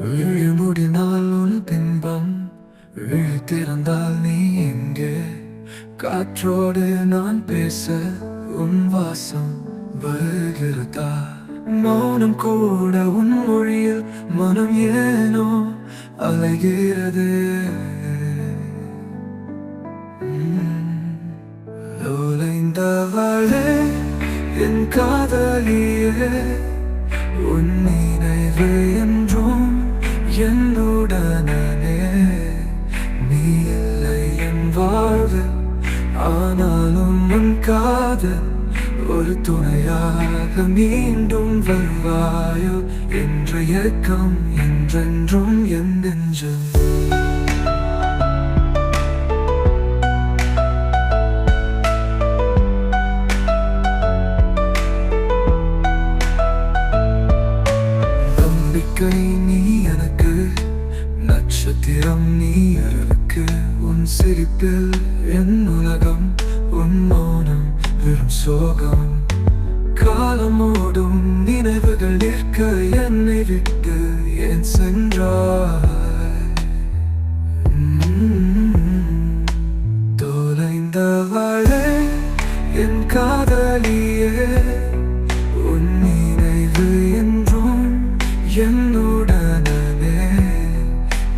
விழு முடினால் உன் பின்பம். விழித்திருந்தால் நீ எங்கே? காற்றோடு நான் பேச உன் வாசம் வருகிறதா? மௌனம் கூட உன் மொழியில் மனம் ஏனோ அலைகிறது. லோலைந்தவளே என் காதலியே. நாளும் உன் காதல். ஒரு துணையாக மீண்டும் வருவாயோ? என்ற இயக்கம் என்றென்றும் என் நெஞ்சில் நம்பிக்கை நீ எனக்கு நட்சத்திரம் நீ எனக்கு. உன் சிரிப்பில் என் உலகம் சோகம். காலமோடும் நினைவுகள் நிற்க என்னை விட்டு என் சென்றாய்? தொலைந்த தொலைந்தவளே என் காதலியே உன் நினைவு என்றும் என்னுடனே.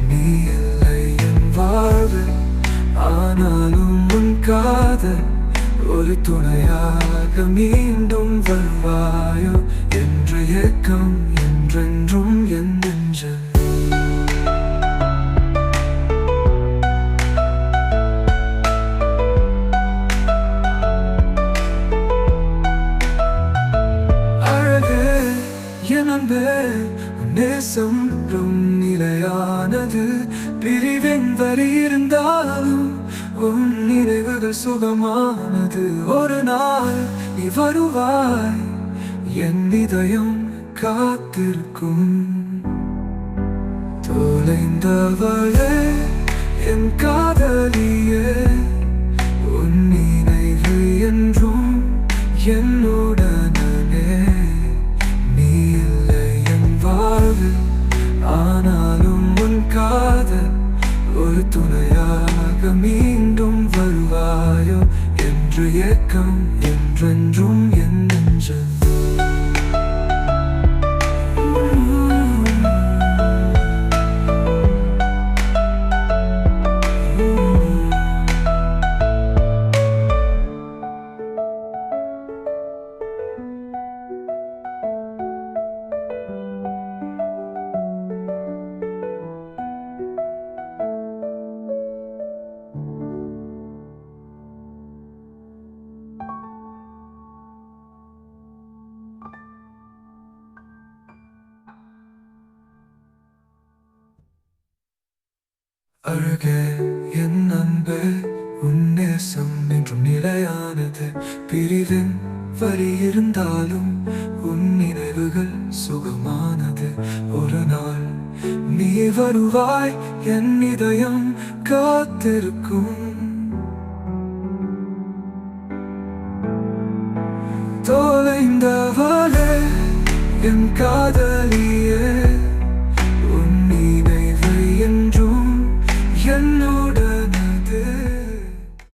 நீ இல்லை என் வாழ்வு ஆனாலும் உன் காதல் ஒரு துணையாக மீண்டும் வருவாயோ? என்ற இயக்கம் என்றென்றும் என் நெஞ்சில் அழகே என் அன்பே நேசம் நிலையானது. பிரிவின் வரி இருந்தாலும் உன் நிலை நினைவுகள் சுகமானது. ஒரு நாள் நீ வருவாய் என் இதயம் காத்திருக்கும். தொலைந்தவளே என் காதலியே உன் நினைவு என்றும் என்னுடனே. நீ இல்லை என் வாழ்வு ஆனாலும் உன் காதல் ஒரு துணையாக மீ என்று ஏக்கம் என்றென்றும் என் நெஞ்சில் அருகே என் அன்பே உன்னேசம் என்றும் நிலையானது பிரிவின் வரி இருந்தாலும் உன் நினைவுகள் சுகமானது ஒரு நாள் நீ வருவாய் என் இதயம் காத்திருக்கும் தொலைந்தவளே என் காதலியே